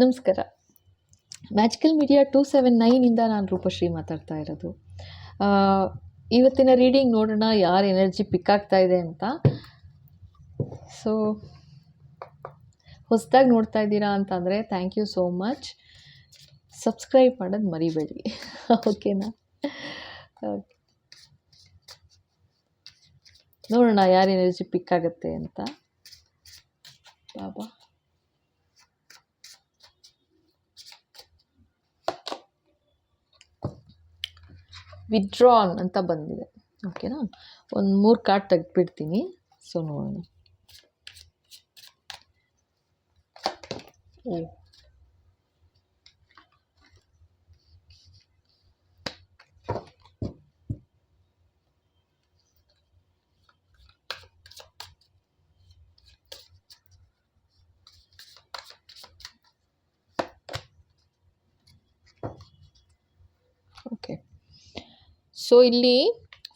ನಮಸ್ಕಾರ. Magical media two seven ನೈನಿಂದ ನಾನು ರೂಪಶ್ರೀ ಮಾತಾಡ್ತಾ ಇರೋದು. ಇವತ್ತಿನ ರೀಡಿಂಗ್ ನೋಡೋಣ, ಯಾರು ಎನರ್ಜಿ ಪಿಕ್ ಆಗ್ತಾ ಇದೆ ಅಂತ. ಸೊ ಹೊಸದಾಗಿ ನೋಡ್ತಾ ಇದ್ದೀರಾ ಅಂತಂದರೆ thank you so much subscribe ಮಾಡೋದು ಮರಿಬೇಡಿ ಓಕೆನಾ ಓಕೆ ನೋಡೋಣ, ಯಾರು ಎನರ್ಜಿ ಪಿಕ್ ಆಗುತ್ತೆ ಅಂತ. ಬಾಬಾ. ವಿಡ್ರಾನ್ ಅಂತ ಬಂದಿದೆ. ಓಕೆನಾ ಒಂದು ಮೂರು ಕಾರ್ಡ್ ತೆಗೆದ್ಬಿಡ್ತೀನಿ. ಸೊ ನೋಡೋಣ ಓ ಓಕೆ ಸೊ ಇಲ್ಲಿ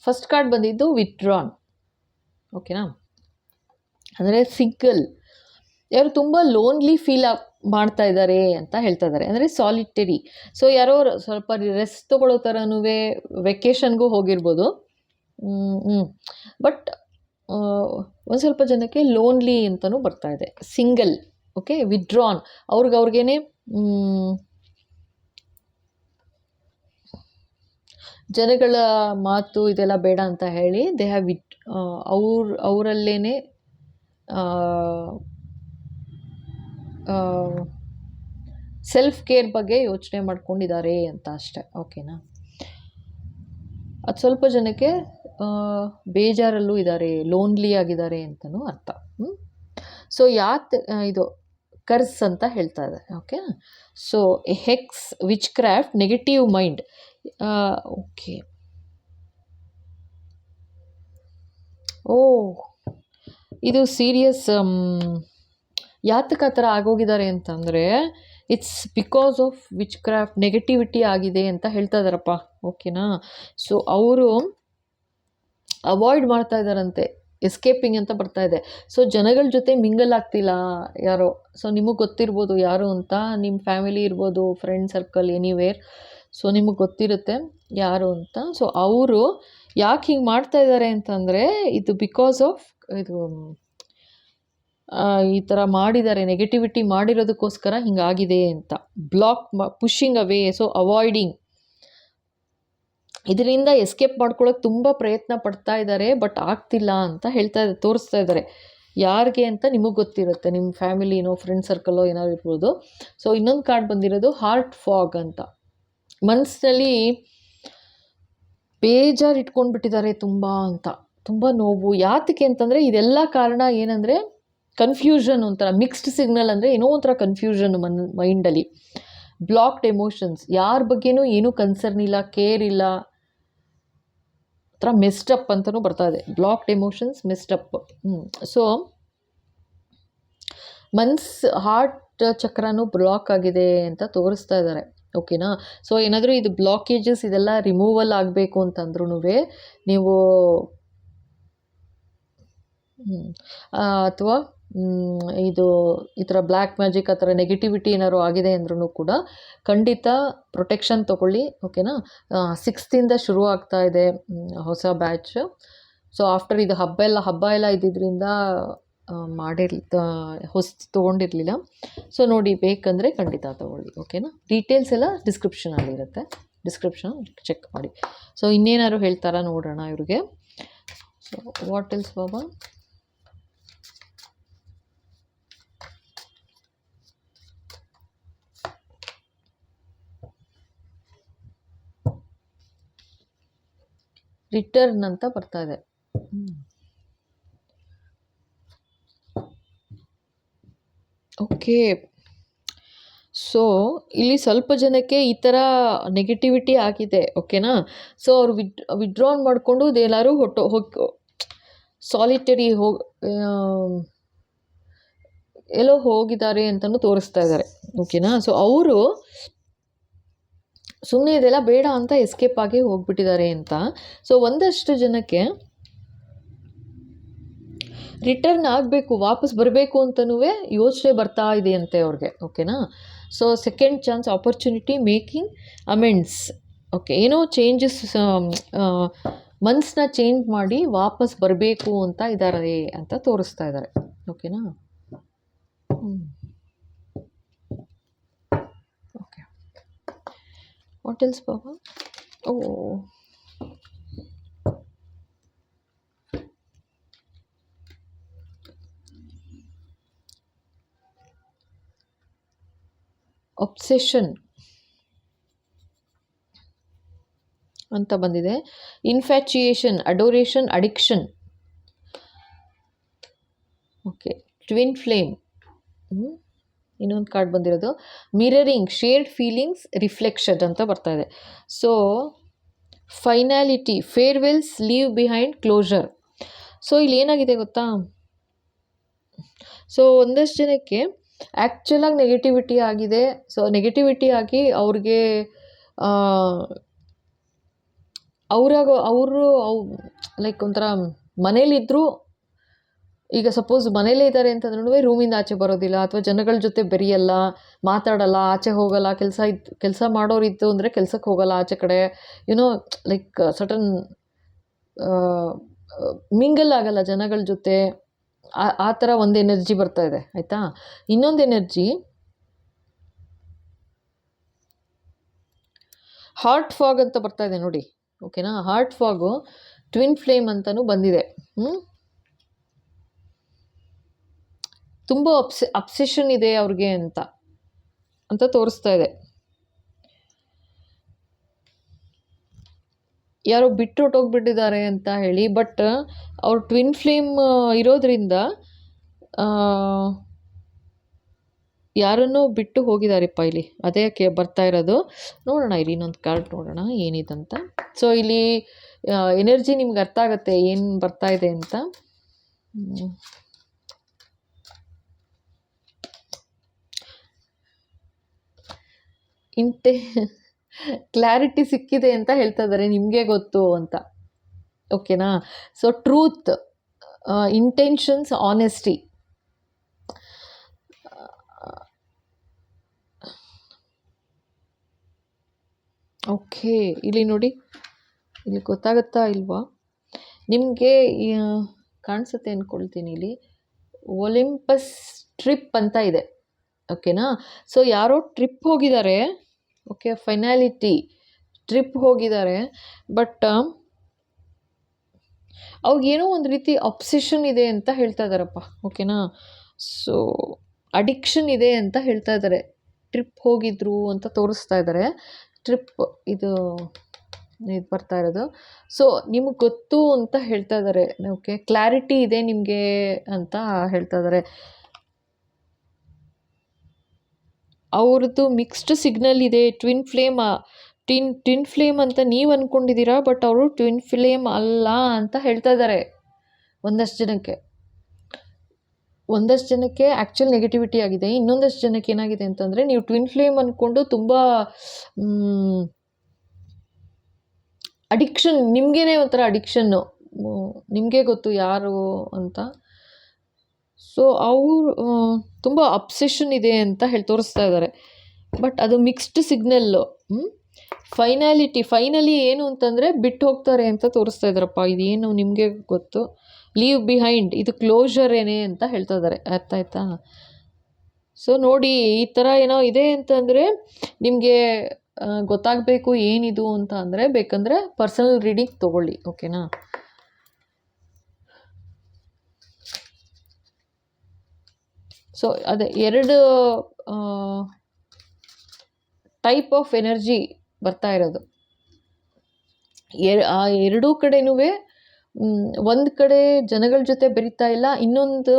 ಫಸ್ಟ್ ಕಾರ್ಡ್ ಬಂದಿದ್ದು ವಿತ್ಡ್ರಾನ್ ಓಕೆನಾ ಅಂದರೆ ಸಿಂಗಲ್. ಯಾರು ತುಂಬ ಲೋನ್ಲಿ ಫೀಲ್ ಮಾಡ್ತಾ ಇದ್ದಾರೆ ಅಂತ ಹೇಳ್ತಾ ಇದ್ದಾರೆ ಅಂದರೆ ಸಾಲಿಟರಿ ಸೊ ಯಾರೋ ಸ್ವಲ್ಪ ರೆಸ್ಟ್ ತೊಗೊಳ್ಳೋ ಥರನೂ ವೆಕೇಷನ್ಗೂ ಹೋಗಿರ್ಬೋದು. ಬಟ್ ಒಂದು ಸ್ವಲ್ಪ ಜನಕ್ಕೆ ಲೋನ್ಲಿ ಅಂತಲೂ ಬರ್ತಾ ಇದೆ. ಸಿಂಗಲ್ ಓಕೆ ವಿಡ್ರಾನ್ ಅವ್ರಿಗೆ ಅವ್ರಿಗೇನೆ ಜನಗಳ ಮಾತು ಇದೆಲ್ಲ ಬೇಡ ಅಂತ ಹೇಳಿ ದೇ ಹ್ಯಾವ್ ವಿಟ್ ಅವ್ರ ಅವರಲ್ಲೇ ಸೆಲ್ಫ್ ಕೇರ್ ಬಗ್ಗೆ ಯೋಚನೆ ಮಾಡ್ಕೊಂಡಿದ್ದಾರೆ ಅಂತ ಅಷ್ಟೆ. ಓಕೆನಾ ಅದು ಸ್ವಲ್ಪ ಜನಕ್ಕೆ ಬೇಜಾರಲ್ಲೂ ಇದ್ದಾರೆ ಲೋನ್ಲಿ ಆಗಿದ್ದಾರೆ ಅಂತಲೂ ಅರ್ಥ. ಸೊ ಯಾತ್ ಇದು ಕರ್ಸ್ ಅಂತ ಹೇಳ್ತಾ ಇದೆ. Okay so hex witchcraft negative mind okay. Oh ಇದು ಸೀರಿಯಸ್ ಯಾತಕ್ಕೆ ಆ ಥರ ಆಗೋಗಿದ್ದಾರೆ ಅಂತಂದರೆ it's because of witchcraft negativity ಆಗಿದೆ ಅಂತ ಹೇಳ್ತಾ ಇದ್ದಾರಪ್ಪ. ಓಕೆನಾ? ಸೊ ಅವರು ಅವಾಯ್ಡ್ ಮಾಡ್ತಾ ಇದ್ದಾರಂತೆ ಎಸ್ಕೇಪಿಂಗ್ ಅಂತ ಬರ್ತಾ ಇದೆ. ಸೊ ಜನಗಳ ಜೊತೆ ಮಿಂಗಲ್ ಆಗ್ತಿಲ್ಲ ಯಾರೋ. ಸೊ ನಿಮಗೆ ಗೊತ್ತಿರ್ಬೋದು ಯಾರು ಅಂತ ನಿಮ್ಮ ಫ್ಯಾಮಿಲಿ ಇರ್ಬೋದು ಫ್ರೆಂಡ್ ಸರ್ಕಲ್ ಎನಿವೇರ್ ಸೊ ನಿಮಗೆ ಗೊತ್ತಿರುತ್ತೆ ಯಾರು ಅಂತ. ಸೊ ಅವರು ಯಾಕೆ ಹಿಂಗೆ ಮಾಡ್ತಾ ಇದ್ದಾರೆ ಅಂತಂದರೆ, ಇದು ಬಿಕಾಸ್ ಆಫ್ ಇದು ಈ ಥರ ಮಾಡಿದ್ದಾರೆ ನೆಗೆಟಿವಿಟಿ ಮಾಡಿರೋದಕ್ಕೋಸ್ಕರ ಹಿಂಗಾಗಿದೆ ಅಂತ. Block pushing away so avoiding ಇದರಿಂದ ಎಸ್ಕೇಪ್ ಮಾಡ್ಕೊಳ್ಳೋಕೆ ತುಂಬ ಪ್ರಯತ್ನ ಪಡ್ತಾ ಇದ್ದಾರೆ ಬಟ್ ಆಗ್ತಿಲ್ಲ ಅಂತ ಹೇಳ್ತಾ ತೋರಿಸ್ತಾ ಇದ್ದಾರೆ ಯಾರಿಗೆ ಅಂತ ನಿಮಗೆ ಗೊತ್ತಿರುತ್ತೆ ನಿಮ್ಮ ಫ್ಯಾಮಿಲಿನೋ ಫ್ರೆಂಡ್ ಸರ್ಕಲ್ಲೋ ಏನಾದ್ರು ಇರ್ಬೋದು. ಸೊ ಇನ್ನೊಂದು ಕಾರ್ಡ್ ಬಂದಿರೋದು ಹಾರ್ಟ್ ಫಾಗ್ ಅಂತ. ಮನಸ್ಸಿನಲ್ಲಿ ಬೇಜಾರು ಇಟ್ಕೊಂಡ್ಬಿಟ್ಟಿದ್ದಾರೆ ತುಂಬ ಅಂತ, ತುಂಬ ನೋವು. ಯಾತಕ್ಕೆ ಅಂತಂದರೆ ಇದೆಲ್ಲ ಕಾರಣ ಏನಂದರೆ ಕನ್ಫ್ಯೂಷನ್ ಒಂಥರ ಮಿಕ್ಸ್ಡ್ ಸಿಗ್ನಲ್ ಅಂದರೆ ಏನೋ ಒಂಥರ ಕನ್ಫ್ಯೂಷನ್ ಮನ್ ಮೈಂಡಲ್ಲಿ ಬ್ಲಾಕ್ಡ್ ಎಮೋಷನ್ಸ್ ಯಾರ ಬಗ್ಗೆನೂ ಏನೂ ಕನ್ಸರ್ನ್ ಇಲ್ಲ ಕೇರ್ ಇಲ್ಲ. ಒಂಥರ ಮೆಸ್ಟಪ್ ಅಂತಲೂ ಬರ್ತಾ ಇದೆ. ಬ್ಲಾಕ್ಡ್ ಎಮೋಷನ್ಸ್ ಮೆಸ್ಟಪ್ ಹ್ಞೂ ಸೊ ಮನ್ಸ್ ಹಾರ್ಟ್ ಚಕ್ರನೂ ಬ್ಲಾಕ್ ಆಗಿದೆ ಅಂತ ತೋರಿಸ್ತಾ ಇದ್ದಾರೆ. ಓಕೆನಾ? ಸೊ ಏನಾದರೂ ಇದು ಬ್ಲಾಕೇಜಸ್ ಇದೆಲ್ಲ ರಿಮೂವಲ್ ಆಗಬೇಕು ಅಂತಂದ್ರೂ ನೀವು ಅಥವಾ ಇದು ಈ ಥರ ಬ್ಲ್ಯಾಕ್ ಮ್ಯಾಜಿಕ್ ಆ ಥರ ನೆಗೆಟಿವಿಟಿ ಏನಾದ್ರು ಆಗಿದೆ ಅಂದ್ರೂ ಕೂಡ ಖಂಡಿತ ಪ್ರೊಟೆಕ್ಷನ್ ತೊಗೊಳ್ಳಿ, ಓಕೆನಾ? ಸಿಕ್ಸ್ತಿಂದ ಶುರು ಆಗ್ತಾ ಇದೆ ಹೊಸ ಬ್ಯಾಚ್ ಸೊ ಆಫ್ಟರ್ ಇದು ಹಬ್ಬ ಎಲ್ಲ ಹಬ್ಬ ಎಲ್ಲ ಇದ್ದಿದ್ದರಿಂದ ಮಾಡಿರ್ಲಿ ಹೊಸ್ತು ತೊಗೊಂಡಿರಲಿಲ್ಲ. ಸೊ ನೋಡಿ ಬೇಕಂದರೆ ಖಂಡಿತ ತೊಗೊಳ್ಳಿ ಓಕೆನಾ ಡೀಟೇಲ್ಸ್ ಎಲ್ಲ ಡಿಸ್ಕ್ರಿಪ್ಷನಲ್ಲಿರುತ್ತೆ ಡಿಸ್ಕ್ರಿಪ್ಷನ್ ಚೆಕ್ ಮಾಡಿ. ಸೊ ಇನ್ನೇನಾದ್ರು ಹೇಳ್ತಾರಾ ನೋಡೋಣ ಇವ್ರಿಗೆ. ಸೊ ವಾಟ್ ಎಲ್ಸ್ ಬಾಬಾ? ರಿಟರ್ನ್ ಅಂತ ಬರ್ತಾ ಇದೆ. ಓಕೆ. ಸೊ ಇಲ್ಲಿ ಸ್ವಲ್ಪ ಜನಕ್ಕೆ ಈ ಥರ ನೆಗೆಟಿವಿಟಿ ಆಗಿದೆ ಓಕೆನಾ ಸೊ ಅವ್ರು ವಿಡ್ ವಿಡ್ರಾನ್ ಮಾಡಿಕೊಂಡು ಎಲ್ಲರೂ ಹೊಟ್ಟು, ಹೋಗಿ ಸಾಲಿಟರಿ ಹೋಗಿ ಎಲ್ಲೋ ಹೋಗಿದ್ದಾರೆ ಅಂತಲೂ ತೋರಿಸ್ತಾ ಇದ್ದಾರೆ ಓಕೆನಾ ಸೊ ಅವರು ಸುಮ್ಮನೆ ಇದೆಲ್ಲ ಬೇಡ ಅಂತ ಎಸ್ಕೇಪ್ ಆಗಿ ಹೋಗ್ಬಿಟ್ಟಿದ್ದಾರೆ ಅಂತ. ಸೊ ಒಂದಷ್ಟು ಜನಕ್ಕೆ ರಿಟರ್ನ್ ಆಗಬೇಕು, ವಾಪಸ್ ಬರಬೇಕು ಅಂತನೂ ಯೋಚನೆ ಬರ್ತಾ ಇದೆ ಅಂತೆ ಅವ್ರಿಗೆ, ಓಕೆನಾ? So second chance opportunity making amends okay ಏನೋ ಚೇಂಜಸ್ ಮನ್ಸನ್ನ ಚೇಂಜ್ ಮಾಡಿ ವಾಪಸ್ ಬರಬೇಕು ಅಂತ ಇದ್ದಾರೆ ಅಂತ ತೋರಿಸ್ತಾ ಇದ್ದಾರೆ ಓಕೆನಾ? ಓಕೆ ವಾಟ್ ಎಲ್ಸ್ ಬಾಬಾ ಓ ಒಬ್ಸೆಷನ್ ಅಂತ ಬಂದಿದೆ. Infatuation adoration addiction okay twin flame ಇನ್ನೊಂದು ಕಾರ್ಡ್ ಬಂದಿರೋದು. ಮಿರರಿಂಗ್ ಶೇರ್ಡ್ ಫೀಲಿಂಗ್ಸ್ ರಿಫ್ಲೆಕ್ಷನ್ ಅಂತ ಬರ್ತಾ ಇದೆ. So finality farewells leave behind closure so ಇಲ್ಲಿ ಏನಾಗಿದೆ ಗೊತ್ತಾ? ಸೊ ಒಂದಷ್ಟು ಜನಕ್ಕೆ ಆ್ಯಕ್ಚುಲಾಗಿ ನೆಗೆಟಿವಿಟಿ ಆಗಿದೆ. ಸೊ ನೆಗೆಟಿವಿಟಿ ಆಗಿ ಅವ್ರಿಗೆ ಅವ್ರಾಗ, ಅವರು, ಅವು ಲೈಕ್ ಒಂಥರ ಮನೇಲಿದ್ದರೂ ಈಗ ಸಪೋಸ್ ಮನೇಲೇ ಇದ್ದಾರೆ ಅಂತಂದ್ರೂ ರೂಮಿಂದ ಆಚೆ ಬರೋದಿಲ್ಲ ಅಥವಾ ಜನಗಳ ಜೊತೆ ಬೆರೆಯಲ್ಲ, ಮಾತಾಡಲ್ಲ, ಆಚೆ ಹೋಗಲ್ಲ, ಕೆಲಸ ಇದ್ದು ಕೆಲಸ ಮಾಡೋರಿತ್ತು ಅಂದರೆ ಕೆಲಸಕ್ಕೆ ಹೋಗಲ್ಲ ಆಚೆ ಕಡೆ. ಯುನೋ ಲೈಕ್ ಸಟನ್ ಮಿಂಗಲ್ ಆಗಲ್ಲ ಜನಗಳ ಜೊತೆ. ಆ ಥರ ಒಂದು ಎನರ್ಜಿ ಬರ್ತಾ ಇದೆ, ಆಯಿತಾ? ಇನ್ನೊಂದು ಎನರ್ಜಿ, ಹಾರ್ಟ್ ಫಾಗ್ ಅಂತ ಬರ್ತಾ ಇದೆ ನೋಡಿ, ಓಕೆನಾ? ಹಾರ್ಟ್ ಫಾಗು ಟ್ವಿನ್ ಫ್ಲೇಮ್ ಅಂತಲೂ ಬಂದಿದೆ ಹ್ಞೂ ತುಂಬ ಅಪ್ಸೆ ಅಬ್ಸೆಷನ್ ಇದೆ ಅವ್ರಿಗೆ ಅಂತ ಅಂತ ತೋರಿಸ್ತಾ ಇದೆ. ಯಾರೋ ಬಿಟ್ಟು ಹೊಟ್ಟೋಗ್ಬಿಟ್ಟಿದ್ದಾರೆ ಅಂತ ಹೇಳಿ, ಬಟ್ ಅವ್ರು ಟ್ವಿನ್ ಫ್ಲೇಮ್ ಇರೋದ್ರಿಂದ ಯಾರನ್ನೋ ಬಿಟ್ಟು ಹೋಗಿದ್ದಾರೆಪ್ಪ ಇಲ್ಲಿ. ಅದೇ ಕೆ, ಬರ್ತಾ ಇರೋದು. ನೋಡೋಣ ಇಲ್ಲಿ ಇನ್ನೊಂದು ಕಾರ್ಡ್ ನೋಡೋಣ, ಏನಿದಂತ. ಸೊ ಇಲ್ಲಿ ಎನರ್ಜಿ ನಿಮ್ಗೆ ಅರ್ಥ ಆಗುತ್ತೆ, ಏನು ಬರ್ತಾ ಇದೆ ಅಂತ. ಇಂಟೆ ಕ್ಲಾರಿಟಿ ಸಿಕ್ಕಿದೆ ಅಂತ ಹೇಳ್ತಾ ಇದ್ದಾರೆ ನಿಮಗೆ ಗೊತ್ತು ಅಂತ. ಓಕೆನಾ so truth intentions honesty okay ಇಲ್ಲಿ ನೋಡಿ. ಇಲ್ಲಿ ಗೊತ್ತಾಗುತ್ತಾ ಇಲ್ವಾ? ನಿಮಗೆ ಕಾಣಿಸುತ್ತೆ ಅಂದ್ಕೊಳ್ತೀನಿ ಇಲ್ಲಿ. ಒಲಿಂಪಸ್ ಟ್ರಿಪ್ ಅಂತ ಇದೆ. ಓಕೆನಾ ಸೊ ಯಾರೋ ಟ್ರಿಪ್ ಹೋಗಿದ್ದಾರೆ ಓಕೆ ಫೈನಾಲಿಟಿ ಟ್ರಿಪ್ ಹೋಗಿದ್ದಾರೆ ಬಟ್ ಅವ್ರಿಗೇನೋ ಒಂದು ರೀತಿ ಅಬ್ಸೆಷನ್ ಇದೆ ಅಂತ ಹೇಳ್ತಾ ಇದ್ದಾರಪ್ಪ ಓಕೆನಾ ಸೊ ಅಡಿಕ್ಷನ್ ಇದೆ ಅಂತ ಹೇಳ್ತಾ ಇದ್ದಾರೆ ಟ್ರಿಪ್ ಹೋಗಿದ್ರು ಅಂತ ತೋರಿಸ್ತಾ ಇದ್ದಾರೆ ಟ್ರಿಪ್ ಇದು ಇದು ಬರ್ತಾ ಇರೋದು. ಸೊ ನಿಮಗೆ ಗೊತ್ತು ಅಂತ ಹೇಳ್ತಾ ಇದ್ದಾರೆ ಓಕೆ ಕ್ಲಾರಿಟಿ ಇದೆ ನಿಮಗೆ ಅಂತ ಹೇಳ್ತಾ ಇದ್ದಾರೆ ಅವ್ರದ್ದು ಮಿಕ್ಸ್ಡ್ ಸಿಗ್ನಲ್ ಇದೆ twin flame tin twin flame ಅಂತ ನೀವು ಅಂದ್ಕೊಂಡಿದ್ದೀರಾ ಬಟ್ ಅವರು ಟ್ವಿನ್ ಫ್ಲೇಮ್ ಅಲ್ಲ ಅಂತ ಹೇಳ್ತಾ ಇದ್ದಾರೆ ಒಂದಷ್ಟು ಜನಕ್ಕೆ. ಒಂದಷ್ಟು ಜನಕ್ಕೆ ಆ್ಯಕ್ಚುಲ್ ನೆಗೆಟಿವಿಟಿ ಆಗಿದೆ. ಇನ್ನೊಂದಷ್ಟು ಜನಕ್ಕೆ ಏನಾಗಿದೆ ಅಂತಂದರೆ ನೀವು ಟ್ವಿನ್ ಫ್ಲೇಮ್ ಅಂದ್ಕೊಂಡು ತುಂಬ ಅಡಿಕ್ಷನ್ ನಿಮಗೇನೆ ಒಂಥರ ಅಡಿಕ್ಷನ್ನು ನಿಮಗೆ ಗೊತ್ತು ಯಾರು ಅಂತ. ಸೊ ಅವರು ತುಂಬ ಅಬ್ಸೆಷನ್ ಇದೆ ಅಂತ ಹೇಳಿ, ತೋರಿಸ್ತಾ ಇದ್ದಾರೆ ಬಟ್ ಅದು ಮಿಕ್ಸ್ಡ್ ಸಿಗ್ನಲ್ಲು ಫೈನಾಲಿಟಿ, ಫೈನಲಿ ಏನು ಅಂತಂದರೆ ಬಿಟ್ಟು ಹೋಗ್ತಾರೆ ಅಂತ ತೋರಿಸ್ತಾ ಇದ್ದಾರಪ್ಪ. ಇದೇನು ನಿಮಗೆ ಗೊತ್ತು? ಲೀವ್ ಬಿಹೈಂಡ್, ಇದು ಕ್ಲೋಷರ್ ಏನೇ ಅಂತ ಹೇಳ್ತಾ ಇದ್ದಾರೆ. ಅರ್ಥ ಆಯ್ತಾ? ಸೊ ನೋಡಿ, ಈ ಥರ ಏನೋ ಇದೆ ಅಂತಂದರೆ ನಿಮಗೆ ಗೊತ್ತಾಗಬೇಕು ಏನಿದು ಅಂತ ಅಂದರೆ ಬೇಕಂದರೆ ಪರ್ಸನಲ್ ರೀಡಿಂಗ್ ತೊಗೊಳ್ಳಿ, ಓಕೆನಾ? ಸೊ ಅದೇ ಎರಡು ಟೈಪ್ ಆಫ್ ಎನರ್ಜಿ ಬರ್ತಾ ಇರೋದು. ಆ ಎರಡೂ ಕಡೆನೂ ಒಂದು ಕಡೆ ಜನಗಳ ಜೊತೆ ಬೆರೀತಾ ಇಲ್ಲ, ಇನ್ನೊಂದು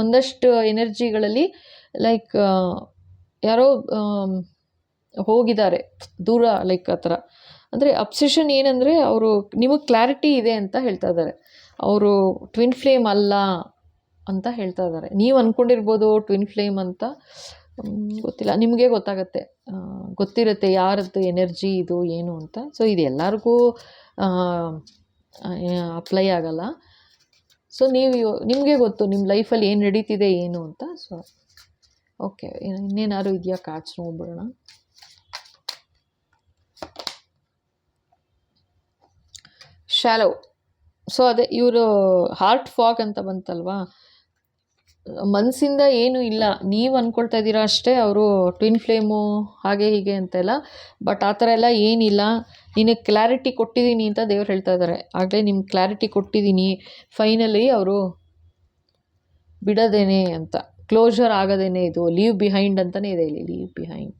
ಒಂದಷ್ಟು ಎನರ್ಜಿಗಳಲ್ಲಿ, ಲೈಕ್ ಯಾರೋ ಹೋಗಿದ್ದಾರೆ, ದೂರ, ಲೈಕ್ ಆ ಥರ. ಅಂದರೆ ಅಬ್ಸೆಷನ್ ಏನಂದರೆ ಅವರು, ನಿಮಗೆ ಕ್ಲಾರಿಟಿ ಇದೆ ಅಂತ ಹೇಳ್ತಾ ಇದ್ದಾರೆ. ಅವರು ಟ್ವಿನ್ ಫ್ಲೇಮ್ ಅಲ್ಲ ಅಂತ ಹೇಳ್ತಾ ಇದ್ದಾರೆ. ನೀವು ಅಂದ್ಕೊಂಡಿರ್ಬೋದು ಟ್ವಿನ್ ಫ್ಲೇಮ್ ಅಂತ. ಗೊತ್ತಿಲ್ಲ. ನಿಮಗೆ ಗೊತ್ತಾಗತ್ತೆ. ಗೊತ್ತಿರುತ್ತೆ ಯಾರದ್ದು ಎನರ್ಜಿ ಇದು ಏನು ಅಂತ. ಸೊ ಇದು ಎಲ್ಲರಿಗೂ ಅಪ್ಲೈ ಆಗಲ್ಲ. ಸೊ ನೀವು ನಿಮಗೆ ಗೊತ್ತು ನಿಮ್ಮ ಲೈಫಲ್ಲಿ ಏನು ನಡೀತಿದೆ, ಏನು ಅಂತ. ಸೊ ಓಕೆ ಇನ್ನೇನಾದ್ರು ಇದೆಯಾ ಕಾರ್ಡ್ಸ್ ನೋಡ್ಬಿಡೋಣ ಶಾಲೋ ಸೊ ಅದೇ, ಇವರು ಹಾರ್ಟ್ ಫಾಗ್ ಅಂತ ಬಂತಲ್ವಾ? ಮನಸ್ಸಿಂದ ಏನೂ ಇಲ್ಲ. ನೀವು ಅಂದ್ಕೊಳ್ತಾ ಇದ್ದೀರಾ ಅಷ್ಟೇ, ಅವರು ಟ್ವಿನ್ ಫ್ಲೇಮು ಹಾಗೆ ಹೀಗೆ ಅಂತೆಲ್ಲ. ಬಟ್ ಆ ಥರ ಎಲ್ಲ ಏನಿಲ್ಲ. ನಿನಗೆ ಕ್ಲಾರಿಟಿ ಕೊಟ್ಟಿದ್ದೀನಿ ಅಂತ ದೇವ್ರು ಹೇಳ್ತಾ ಇದ್ದಾರೆ ಆಗಲೇ ನಿಮ್ಗೆ ಕ್ಲಾರಿಟಿ ಕೊಟ್ಟಿದ್ದೀನಿ ಫೈನಲಿ ಅವರು ಬಿಡೋದೇನೆ ಅಂತ. ಕ್ಲೋಸರ್ ಆಗೋದೇನೆ ಇದು. ಲೀವ್ ಬಿಹೈಂಡ್ ಅಂತಲೇ ಇದೆ ಇಲ್ಲಿ. ಲೀವ್ ಬಿಹೈಂಡ್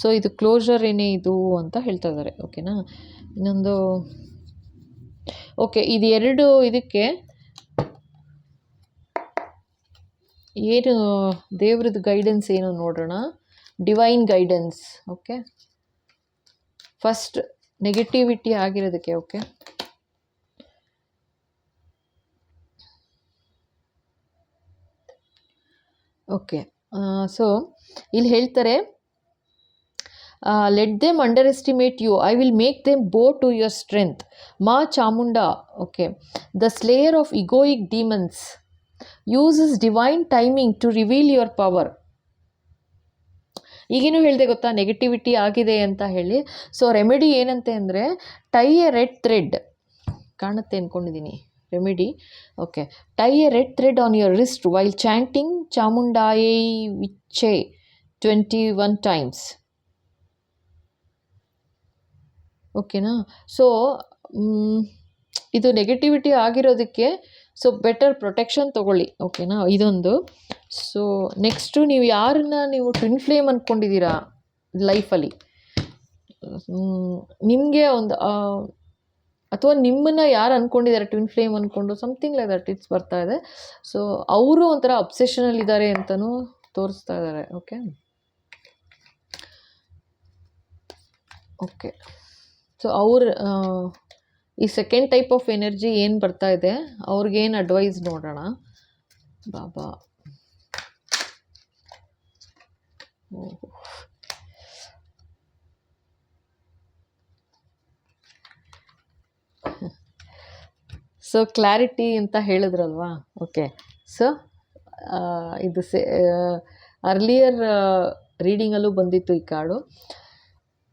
ಸೊ ಇದು ಕ್ಲೋಸರ್ ಏನೇ ಇದು ಅಂತ ಹೇಳ್ತಾ ಇದ್ದಾರೆ ಓಕೆನಾ ಇನ್ನೊಂದು ಓಕೆ ಇದು ಎರಡು ಇದಕ್ಕೆ ಏನು ದೇವ್ರದ್ದು ಗೈಡೆನ್ಸ್ ಏನು ನೋಡೋಣ? Divine guidance okay first negativity ಆಗಿರೋದಕ್ಕೆ okay okay so ಇಲ್ಲಿ ಹೇಳ್ತಾರೆ let them underestimate you I will make them bow to your strength Maa Chamunda okay the slayer of egoic demons uses divine timing to reveal your power ಈಗೇನು ಹೇಳಿದೆ ಗೊತ್ತಾ? Negativity ಆಗಿದೆ ಅಂತ ಹೇಳಿ. So remedy ಏನಂತೆ ಅಂದರೆ ಟೈ ಎ ರೆಡ್ ಥ್ರೆಡ್ ಕಾಣುತ್ತೆ ಅಂದ್ಕೊಂಡಿದ್ದೀನಿ remedy okay tie a red thread on your wrist while chanting ಚಾಮುಂಡಾಯೇ ವಿಚ್ಚೆ ಟ್ವೆಂಟಿ ಒನ್ ಟೈಮ್ಸ್ ಓಕೆನಾ ಸೊ ಇದು ನೆಗೆಟಿವಿಟಿ ಆಗಿರೋದಕ್ಕೆ ಸೊ ಬೆಟರ್ ಪ್ರೊಟೆಕ್ಷನ್ ತೊಗೊಳ್ಳಿ. ಓಕೆನಾ ಇದೊಂದು. ಸೊ ನೆಕ್ಸ್ಟು ನೀವು ಯಾರನ್ನ ನೀವು ಟ್ವಿನ್ ಫ್ಲೇಮ್ ಅಂದ್ಕೊಂಡಿದ್ದೀರಾ ಲೈಫಲ್ಲಿ ನಿಮಗೆ ಒಂದು ಅಥವಾ ನಿಮ್ಮನ್ನು ಯಾರು ಅಂದ್ಕೊಂಡಿದ್ದಾರೆ ಟ್ವಿನ್ ಫ್ಲೇಮ್ ಅಂದ್ಕೊಂಡು ಸಮಥಿಂಗ್ ಲೈಕ್ ದಟ್ ಇಟ್ಸ್ ಬರ್ತಾ ಇದೆ. ಸೊ ಅವರು ಒಂಥರ ಅಬ್ಸೆಷನಲ್ಲಿದ್ದಾರೆ ಅಂತಲೂ ತೋರಿಸ್ತಾ ಇದ್ದಾರೆ ಓಕೆ ಓಕೆ ಸೊ ಅವ್ರ ಈ ಸೆಕೆಂಡ್ ಟೈಪ್ ಆಫ್ ಎನರ್ಜಿ ಏನು ಬರ್ತಾ ಇದೆ? ಅವ್ರಿಗೇನು ಅಡ್ವೈಸ್ ನೋಡೋಣ? ಬಾಬಾ. ಸೊ ಕ್ಲಾರಿಟಿ ಅಂತ ಹೇಳಿದ್ರಲ್ವಾ? ಓಕೆ ಸೊ ಇದು ಸೆ ಅರ್ಲಿಯರ್ ರೀಡಿಂಗಲ್ಲೂ ಬಂದಿತ್ತು ಈ card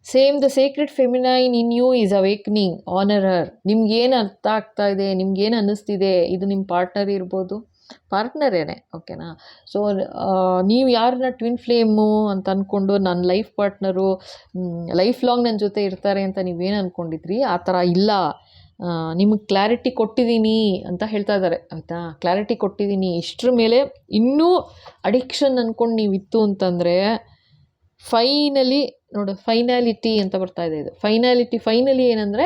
same the sacred feminine in you is awakening honour her ನಿಮ್ಗೇನು ಅರ್ಥ ಆಗ್ತಾ ಇದೆ, ನಿಮ್ಗೇನು ಅನ್ನಿಸ್ತಿದೆ, ಇದು ನಿಮ್ಮ ಪಾರ್ಟ್ನರ್ ಇರ್ಬೋದು. ಪಾರ್ಟ್ನರೇನೆ ಓಕೆನಾ ಸೊ ನೀವು ಯಾರನ್ನ ಟ್ವಿನ್ ಫ್ಲೇಮು ಅಂತ ಅಂದ್ಕೊಂಡು ನನ್ನ ಲೈಫ್ ಪಾರ್ಟ್ನರು ಲೈಫ್ ಲಾಂಗ್ ನನ್ನ ಜೊತೆ ಇರ್ತಾರೆ ಅಂತ ನೀವೇನು ಅಂದ್ಕೊಂಡಿದ್ರಿ ಆ ಥರ ಇಲ್ಲ. ನಿಮಗೆ ಕ್ಲಾರಿಟಿ ಕೊಟ್ಟಿದ್ದೀನಿ ಅಂತ ಹೇಳ್ತಾ ಇದ್ದಾರೆ ಆಯಿತಾ? ಕ್ಲಾರಿಟಿ ಕೊಟ್ಟಿದ್ದೀನಿ ಇಷ್ಟರ ಮೇಲೆ ಇನ್ನೂ ಅಡಿಕ್ಷನ್ ಅಂದ್ಕೊಂಡು ನೀವು ಇತ್ತು ಅಂತಂದರೆ ಫೈನಲಿ ನೋಡು ಫೈನಾಲಿಟಿ ಅಂತ ಬರ್ತಾ ಇದೆ ಇದು. ಫೈನಾಲಿಟಿ ಫೈನಲಿ ಏನಂದರೆ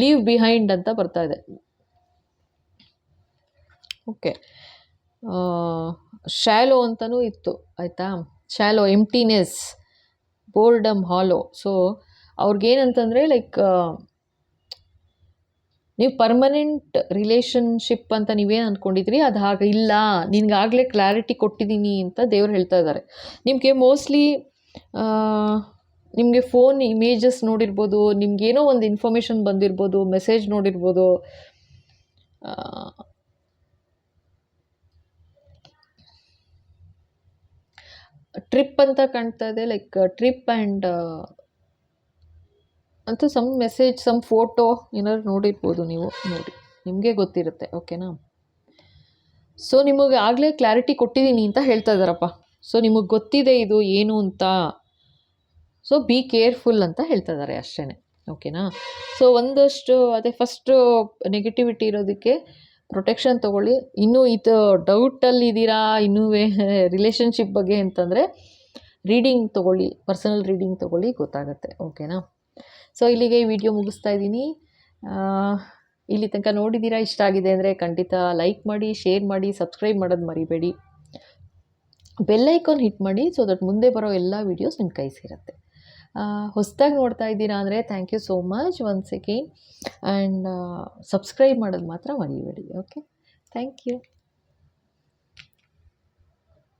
ಲೀವ್ ಬಿಹೈಂಡ್ ಅಂತ ಬರ್ತಾ ಇದೆ. ಓಕೆ ಶ್ಯಾಲೋ ಅಂತಲೂ ಇತ್ತು, ಆಯಿತಾ? Shallow emptiness boredom hollow so ಅವ್ರಿಗೇನಂತಂದರೆ like ನೀವು ಪರ್ಮನೆಂಟ್ ರಿಲೇಷನ್ಶಿಪ್ ಅಂತ ನೀವೇನು ಅಂದ್ಕೊಂಡಿದ್ರಿ ಅದು ಹಾಗೆ ಇಲ್ಲ. ನಿನಗಾಗಲೇ ಕ್ಲಾರಿಟಿ ಕೊಟ್ಟಿದ್ದೀನಿ ಅಂತ ದೇವ್ರು ಹೇಳ್ತಾ ಇದ್ದಾರೆ ನಿಮಗೆ ಮೋಸ್ಟ್ಲಿ ನಿಮಗೆ ಫೋನ್ ಇಮೇಜಸ್ ನೋಡಿರ್ಬೋದು, ನಿಮಗೇನೋ ಒಂದು ಇನ್ಫಾರ್ಮೇಷನ್ ಬಂದಿರ್ಬೋದು ಮೆಸೇಜ್ ನೋಡಿರ್ಬೋದು. ಟ್ರಿಪ್ ಅಂತ ಕಾಣ್ತಾ ಇದೆ ಲೈಕ್ ಟ್ರಿಪ್ ಆ್ಯಂಡ್ ಅಂತ ಸಮ್ ಮೆಸೇಜ್ ಸಮ್ ಫೋಟೋ ಏನಾದ್ರು ನೋಡಿರ್ಬೋದು ನೀವು, ನೋಡಿ. ನಿಮಗೆ ಗೊತ್ತಿರುತ್ತೆ ಓಕೆನಾ ಸೊ ನಿಮಗೆ ಆಗಲೇ ಕ್ಲಾರಿಟಿ ಕೊಟ್ಟಿದ್ದೀನಿ ಅಂತ ಹೇಳ್ತಾ ಇದ್ದಾರಪ್ಪ. ಸೊ ನಿಮಗೆ ಗೊತ್ತಿದೆ ಇದು ಏನು ಅಂತ. ಸೊ ಬಿ ಕೇರ್ಫುಲ್ ಅಂತ ಹೇಳ್ತಾ ಇದ್ದಾರೆ ಅಷ್ಟೇ ಓಕೆನಾ ಸೊ ಒಂದಷ್ಟು, ಅದೇ ಫಸ್ಟು ನೆಗೆಟಿವಿಟಿ ಇರೋದಕ್ಕೆ ಪ್ರೊಟೆಕ್ಷನ್ ತೊಗೊಳ್ಳಿ. ಇನ್ನೂ ಇದು ಡೌಟಲ್ಲಿ ಇದ್ದೀರಾ, ಇನ್ನೂ ರಿಲೇಷನ್ಶಿಪ್ ಬಗ್ಗೆ ಅಂತಂದರೆ ರೀಡಿಂಗ್ ತೊಗೊಳ್ಳಿ ಪರ್ಸನಲ್ ರೀಡಿಂಗ್ ತೊಗೊಳ್ಳಿ ಗೊತ್ತಾಗುತ್ತೆ ಓಕೆನಾ ಸೊ ಇಲ್ಲಿಗೆ ಈ ವಿಡಿಯೋ ಮುಗಿಸ್ತಾ ಇದ್ದೀನಿ. ಇಲ್ಲಿ ತನಕ ನೋಡಿದ್ದೀರಾ, ಇಷ್ಟ ಆಗಿದೆ ಅಂದರೆ ಖಂಡಿತ ಲೈಕ್ ಮಾಡಿ ಶೇರ್ ಮಾಡಿ ಸಬ್ಸ್ಕ್ರೈಬ್ ಮಾಡೋದು ಮರಿಬೇಡಿ. ಬೆಲ್ಲೈಕಾನ್ ಹಿಟ್ ಮಾಡಿ ಸೊ ದಟ್ ಮುಂದೆ ಬರೋ ಎಲ್ಲ ವೀಡಿಯೋಸ್ ನಿಮ್ಮ ಕೈ ಸೇರುತ್ತೆ. ಹೊಸದಾಗಿ ನೋಡ್ತಾ ಇದ್ದೀರಾ ಅಂದರೆ thank you so much once again and subscribe ಮಾಡೋದು ಮಾತ್ರ ಮರಿಬೇಡಿ ಓಕೆ ಥ್ಯಾಂಕ್ ಯು